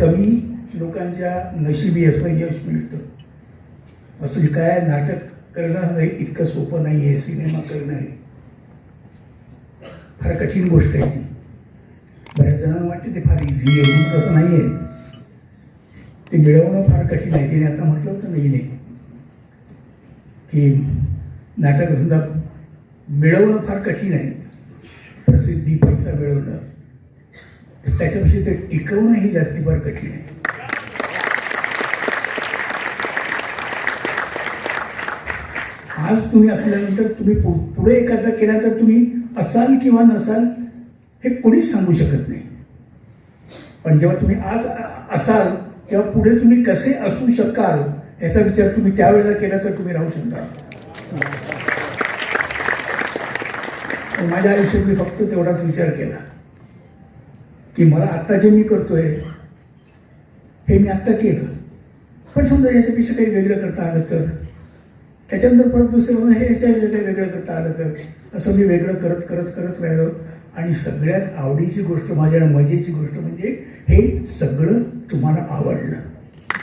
कमी लोकांच्या नशिबी असं यश मिळतं. असं काय नाटक करणं हे इतकं सोपं नाही आहे सिनेमा करणं हे. फार कठीण गोष्ट आहे ती. बऱ्याच जणांना वाटते ते फार इझी आहे म्हणून तसं नाही आहे. ते मिळवणं फार कठीण आहे. तिने आता म्हटलं होतं नाही नाही की नाटकधंदा मिळवणं फार कठीण आहे. प्रसिद्धी पैसा मिळवणं त्याच्यापेक्षा ते टिकवणं ही जास्ती फार कठीण आहे. आज तुम्ही असल्यानंतर तुम्ही पु- पुढे एखादा केला तर तुम्ही असाल किंवा नसाल हे कोणीच सांगू शकत नाही. पण जेव्हा तुम्ही आज असाल तेव्हा पुढे तुम्ही कसे असू शकाल याचा विचार तुम्ही त्यावेळेला केला तर तुम्ही राहू शकता. माझ्या आयुष्यात मी फक्त तेवढाच विचार केला. की मला आत्ता जे मी करतोय हे मी आत्ता केलं. पण समजा याच्यापेक्षा काही वेगळं करता आलं तर? त्याच्यानंतर परत दुसरं हे याच्या काही वेगळं करता आलं तर? असं मी वेगळं करत करत करत राहिलो. आणि सगळ्यात आवडीची गोष्ट माझ्या मजेची गोष्ट म्हणजे हे सगळं तुम्हाला आवडलं.